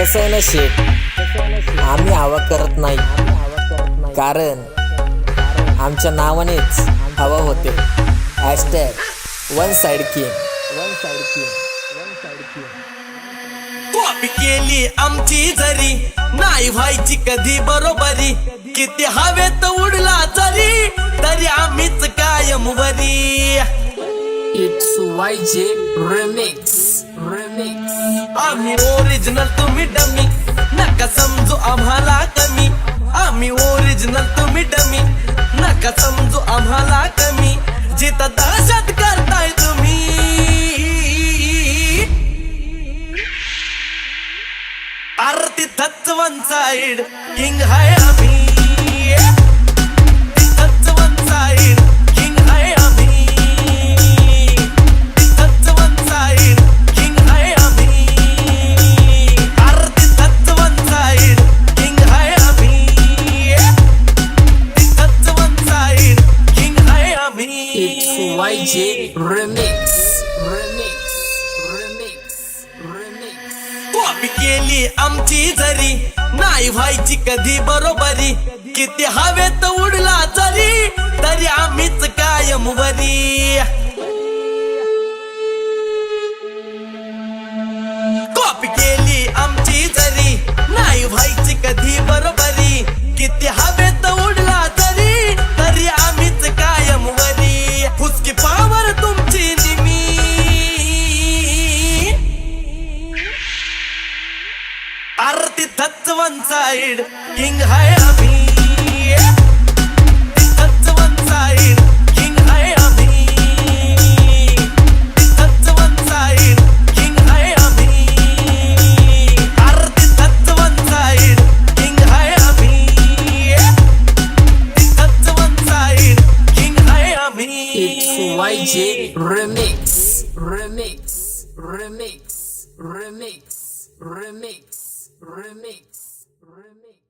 कसं आहे ना शेठ आम्ही हवा करत नाही. कारण आमच्या नावानेच हवा होते. Hashtag one side king one side king one side king copy केली आमची जरी नाही व्हायची कधी बरोबरी. किती हवेत उडला जरी तरी आम्हीच कायम वरी it's Y J remix remix आम्ही ओरिजिनल तुम्ही डमी नका समजू आम्हाला कमी. आम्ही ओरिजिनल तुम्ही डमी नका समजू आम्हाला कमी. जिता दहशत करताय तुम्ही. आरती थच वन साइड किंग हाय आम्ही. It's Remix. Remix. Remix remix copy केली आमची जरी. नाही व्हायची कधी बरोबरी. किती हवेत उडला जरी. तरी आम्हीच कायम वरी. कॉपी केली आमची जरी. नाही व्हायची कधी बरोबरी. किती हवे तिथंच वन साइड किंग हाय आम्ही तिथंच वन साइड किंग हाय आम्ही तिथंच वन साइड किंग हाय आम्ही आरती तिथंच वन साइड किंग हाय आम्ही तिथंच वन साइड किंग हाय आम्ही इट्स वाय जे रिमिक्स